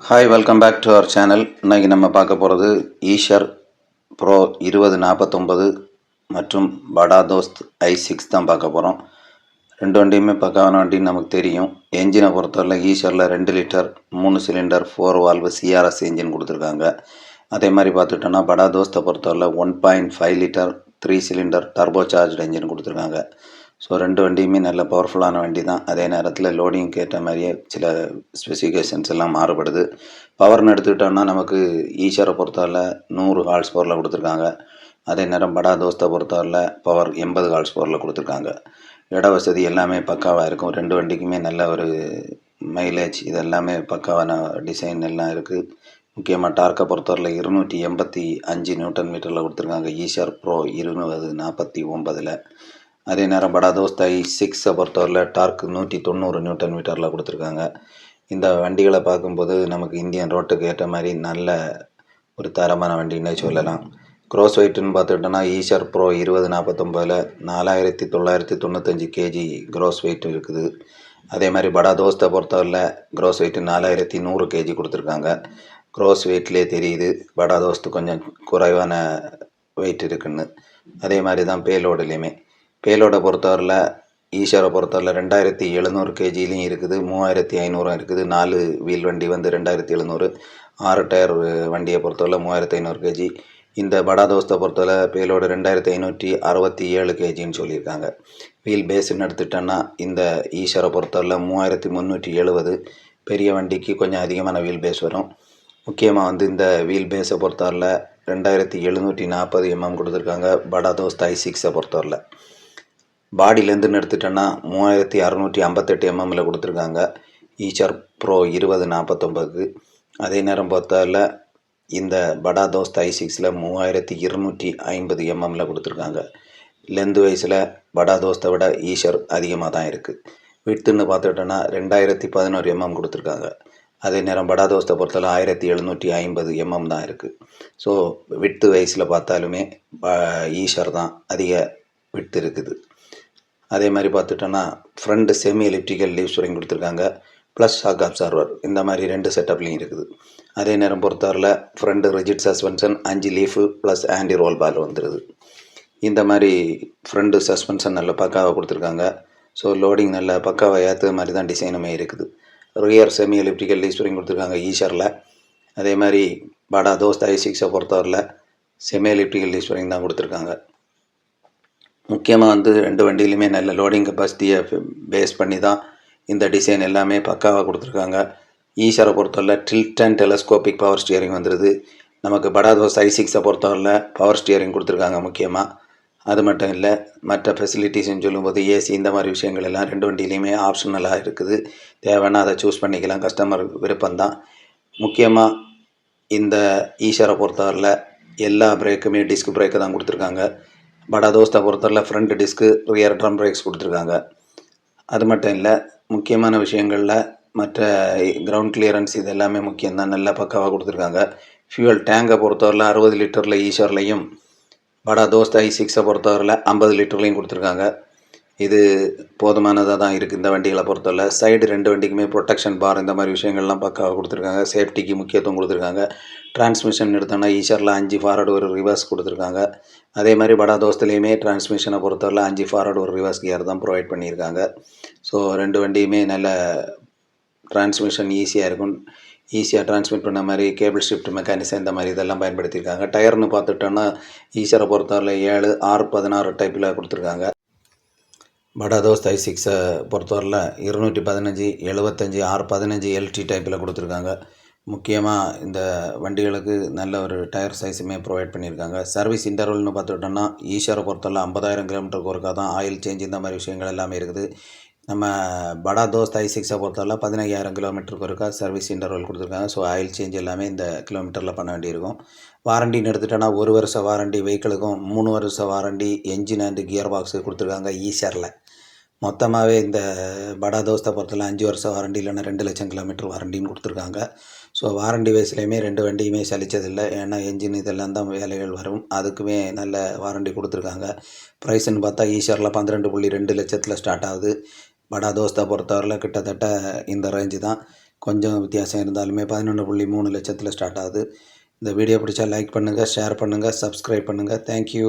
Hi welcome back to our channel இன்னைக்கு நம்ம பார்க்க போகிறது ஈஷர் ப்ரோ இருபது நாற்பத்தொம்பது மற்றும் படா தோஸ்த் ஐ சிக்ஸ் தான் பார்க்க போகிறோம் ரெண்டு வண்டியுமே பக்காவான வண்டின்னு நமக்கு தெரியும். என்ஜினை பொறுத்தவரை ஈஷரில் ரெண்டு லிட்டர் மூணு cylinder four valve CRS engine கொடுத்துருக்காங்க. அதே மாதிரி பார்த்துட்டோன்னா படா தோஸ்தை பொறுத்தவரை one point five litre three cylinder turbo charge engine கொடுத்துருக்காங்க. ஸோ ரெண்டு வண்டியுமே நல்ல பவர்ஃபுல்லான வண்டி தான் அதே நேரத்தில் லோடிங் கேட்ட மாதிரியே சில ஸ்பெசிஃபிகேஷன்ஸ் எல்லாம் மாறுபடுது. பவர்னு எடுத்துக்கிட்டோம்னா நமக்கு ஈஷரை பொறுத்தவரை நூறு ஹால்ஸ் பவரில் கொடுத்துருக்காங்க. அதே நேரம் படா தோஸ்தை பொறுத்தவரை பவர் எண்பது ஹால்ஸ் பவரில் கொடுத்துருக்காங்க. இட வசதி எல்லாமே பக்காவாக இருக்கும். ரெண்டு வண்டிக்குமே நல்ல ஒரு மைலேஜ் இது எல்லாமே பக்காவான டிசைன் எல்லாம் இருக்குது முக்கியமாக டார்க்கை பொறுத்தவரையில் இருநூற்றி எண்பத்தி அஞ்சு நியூட்டன் மீட்டரில் கொடுத்துருக்காங்க. ஈஷர் ப்ரோ இருநூறு நாற்பத்தி ஒம்பதில் அதே நேரம் படா தோஸ்த் சிக்ஸை பொறுத்தவரையில் டார்க் நூற்றி தொண்ணூறு நியூட்டன் மீட்டரில் கொடுத்துருக்காங்க. இந்த வண்டிகளை பார்க்கும்போது நமக்கு இந்தியன் ரோட்டுக்கு ஏற்ற மாதிரி நல்ல ஒரு தரமான வண்டின்னே சொல்லலாம். க்ரோஸ் வெயிட்னு பார்த்துக்கிட்டோன்னா ஈஷர் ப்ரோ இருபது நாற்பத்தொம்பதில் நாலாயிரத்தி தொள்ளாயிரத்தி தொண்ணூத்தஞ்சு கேஜி க்ரோஸ் வெயிட் இருக்குது. அதே மாதிரி படா தோஸ்தை பொறுத்தவரையில் க்ரோஸ் வெயிட் நாலாயிரத்தி நூறு கேஜி கொடுத்துருக்காங்க. க்ரோஸ் வெயிட்லேயே தெரியுது படா தோஸ்து கொஞ்சம் குறைவான வெயிட் இருக்குன்னு. அதே மாதிரி தான் பேலோடுலேயுமே பேலோடை பொறுத்தவரையில் ஈஷரை பொறுத்தவரையில் ரெண்டாயிரத்தி எழுநூறு கேஜிலையும் இருக்குது மூவாயிரத்தி ஐநூறும் இருக்குது நாலு வீல் வண்டி வந்து ரெண்டாயிரத்தி எழுநூறு ஆறு டயர் வண்டியை பொறுத்தவரை மூவாயிரத்தி ஐநூறு கேஜி. இந்த படா தோஸ்தை பொறுத்தவரை பேலோடு ரெண்டாயிரத்தி ஐநூற்றி அறுபத்தி ஏழு கேஜின்னு சொல்லியிருக்காங்க. வீல் பேஸ்ன்னு எடுத்துட்டோன்னா இந்த ஈஷரை பொறுத்தவரையில் மூவாயிரத்தி முந்நூற்றி எழுபது பெரிய வண்டிக்கு கொஞ்சம் அதிகமான வீல் பேஸ் வரும். முக்கியமாக வந்து இந்த வீல் பேஸை பொறுத்தவரையில் ரெண்டாயிரத்தி எழுநூற்றி நாற்பது எம்எம் கொடுத்துருக்காங்க படா தோஸ்த் ஐ சிக்ஸை பொறுத்தவரையில். பாடியிலேருந்துன்னு எடுத்துட்டோன்னா மூவாயிரத்தி அறநூற்றி ஐம்பத்தெட்டு எம்எம்மில் கொடுத்துருக்காங்க. ஈச்சர் ப்ரோ இருபது நாற்பத்தொம்பது அதே நேரம் பார்த்தால இந்த படா தோஸ்த் ஐ சிக்ஸில் மூவாயிரத்தி இருநூற்றி ஐம்பது எம்எம்மில் கொடுத்துருக்காங்க. லெந்து வயசில் படா தோஸ்தை விட ஈஷர் அதிகமாக தான் இருக்குது விட்டுன்னு பார்த்துட்டோன்னா ரெண்டாயிரத்தி பதினோரு எம்எம் கொடுத்துருக்காங்க. அதே நேரம் படா தோஸ்தை பொறுத்தவரை ஆயிரத்தி எழுநூற்றி ஐம்பது எம்எம் தான் இருக்குது ஸோ விட்டு வயசில் பார்த்தாலுமே ஈஷர் தான் அதிக விட்டு இருக்குது. அதே மாதிரி பார்த்துட்டோன்னா front semi elliptical leaf spring கொடுத்துருக்காங்க. ப்ளஸ் ஷாக் அப்சார்வர் இந்த மாதிரி ரெண்டு செட்டப்லையும் இருக்குது. அதே நேரம் பொறுத்தவரையில் ஃப்ரண்ட் ரிஜிட் சஸ்பென்ஷன் அஞ்சு leaf plus anti roll bar வந்துடுது இந்த மாதிரி ஃப்ரண்ட் சஸ்பென்ஷன் நல்ல பக்காவாக கொடுத்துருக்காங்க. ஸோ லோடிங் நல்ல பக்காவாக ஏற்ற மாதிரி தான் டிசைனுமே இருக்குது. Rear semi elliptical leaf spring கொடுத்துருக்காங்க ஈஷரில் அதே மாதிரி பாடா தோஸ்த் ஐ சிக்ஸை பொறுத்தவரையில் செமி எலிப்டிக்கல் லீவ் வரையும் தான் கொடுத்துருக்காங்க. முக்கியமாக வந்து ரெண்டு வண்டியிலுமே நல்ல லோடிங் கெப்பாசிட்டியை பேஸ் பண்ணி தான் இந்த டிசைன் எல்லாமே பக்காவாக கொடுத்துருக்காங்க. ஈஷரை பொறுத்தவரை tilt and telescopic power steering வந்துடுது நமக்கு படாதோஸ் ஐ சிக்ஸை பொறுத்தவரையில் பவர் ஸ்டியரிங் கொடுத்துருக்காங்க முக்கியமாக அது மட்டும் இல்லை மற்ற ஃபெசிலிட்டிஸ்னு சொல்லும்போது ஏசி இந்த மாதிரி விஷயங்கள் எல்லாம் ரெண்டு வண்டியிலையுமே ஆப்ஷனலாக இருக்குது. தேவைன்னா அதை சூஸ் பண்ணிக்கலாம். கஸ்டமர் விருப்பம்தான். முக்கியமாக இந்த ஈஷரை பொறுத்தவரையில் எல்லா பிரேக்குமே டிஸ்க் பிரேக்கு தான் கொடுத்துருக்காங்க. படா தோஸ்தை பொறுத்தவரையில் front disc rear drum brakes கொடுத்துருக்காங்க. அது மட்டும் இல்லை முக்கியமான விஷயங்களில் மற்ற கிரவுண்ட் கிளியரன்ஸ் இது எல்லாமே முக்கியம்தான். நல்லா பக்காவாக கொடுத்துருக்காங்க. ஃபியூவல் டேங்கை பொறுத்தவரையில் அறுபது லிட்டரில் ஈஷர்லையும் படா தோஸ்த் ஐ சிக்ஸை பொறுத்தவரையில் ஐம்பது லிட்டர்லையும் கொடுத்துருக்காங்க. இது போதுமானதாக தான் இருக்குது இந்த வண்டிகளை பொறுத்தவரை. சைடு ரெண்டு வண்டிக்குமே ப்ரொடெக்ஷன் பார் இந்த மாதிரி விஷயங்கள்லாம் பக்காவாக கொடுத்துருக்காங்க. சேஃப்டிக்கு முக்கியத்துவம் கொடுத்துருக்காங்க. டிரான்ஸ்மிஷன் எடுத்தோன்னா ஈஷரில் அஞ்சு ஃபார்வர்டு ஒரு ரிவர்ஸ் கொடுத்துருக்காங்க. அதே மாதிரி படா தோஸ்துலேயுமே டிரான்ஸ்மிஷனை பொறுத்தவரை அஞ்சு ஃபார்வர்டு ஒரு ரிவர்ஸ் கியர் தான் ப்ரொவைட் பண்ணியிருக்காங்க. ஸோ ரெண்டு வண்டியுமே நல்ல டிரான்ஸ்மிஷன் ஈஸியாக இருக்கும். ஈஸியாக டிரான்ஸ்மிட் பண்ண மாதிரி கேபிள் ஷிஃப்ட் மெக்கானிசம் இந்த மாதிரி இதெல்லாம் பயன்படுத்தியிருக்காங்க. டயர்னு பார்த்துட்டோன்னா ஈஸரை பொறுத்தவரை ஏழு ஆறு பதினாறு டைப்பில் கொடுத்துருக்காங்க. படா தோஸ்த் ஐ சிக்ஸை பொறுத்தவரையில் இருநூற்றி பதினஞ்சு எழுபத்தஞ்சி ஆறு பதினஞ்சு எல்டி டைப்பில் கொடுத்துருக்காங்க. முக்கியமாக இந்த வண்டிகளுக்கு நல்ல ஒரு டயர் சைஸுமே ப்ரொவைட் பண்ணியிருக்காங்க. சர்வீஸ் இன்டர்வல்னு பார்த்துக்கிட்டோம்னா ஈஷரை பொறுத்தவரை ஐம்பதாயிரம் கிலோமீட்டருக்கு ஒருக்கா தான் ஆயில் சேஞ்ச் இந்த மாதிரி விஷயங்கள் எல்லாமே இருக்குது. நம்ம படா தோஸ்த் ஐ சிக்ஸை பொறுத்தவரை பதினையாயிரம் கிலோமீட்டருக்கு ஒருக்கா சர்வீஸ் இன்டர்வல் கொடுத்துருக்காங்க. ஸோ ஆயில் சேஞ்ச் எல்லாமே இந்த கிலோமீட்டரில் பண்ண வேண்டியிருக்கும். வாரண்டின்னு எடுத்துட்டோன்னா ஒரு வருஷ வாரண்டி வெஹிக்கிளுக்கும் மூணு வருஷ warranty engine and gear box கொடுத்துருக்காங்க ஈஷரில். மொத்தமாகவே இந்த படா தோஸ்தை பொறுத்தவரை அஞ்சு வருஷம் வாரண்டி இல்லைன்னா ரெண்டு லட்சம் கிலோமீட்டர் வாரண்டின்னு கொடுத்துருக்காங்க. ஸோ வாரண்டி வயசுலேயுமே ரெண்டு வண்டியுமே சலித்ததில்லை ஏன்னா என்ஜின் இதெல்லாம் தான் வேலைகள் வரும். அதுக்குமே நல்ல வாரண்டி கொடுத்துருக்காங்க. ப்ரைஸ்ன்னு பார்த்தா ஈஷரில் பன்னிரெண்டு புள்ளி ரெண்டு லட்சத்தில் ஸ்டார்ட் ஆகுது. படா தோஸ்தை பொறுத்தவரையில் கிட்டத்தட்ட இந்த ரேஞ்சு தான். கொஞ்சம் வித்தியாசம் இருந்தாலுமே பதினொன்று புள்ளி மூணு லட்சத்தில் ஸ்டார்ட் ஆகுது. இந்த வீடியோ பிடிச்சா லைக் பண்ணுங்கள் ஷேர் பண்ணுங்கள் சப்ஸ்கிரைப் பண்ணுங்கள் தேங்க்யூ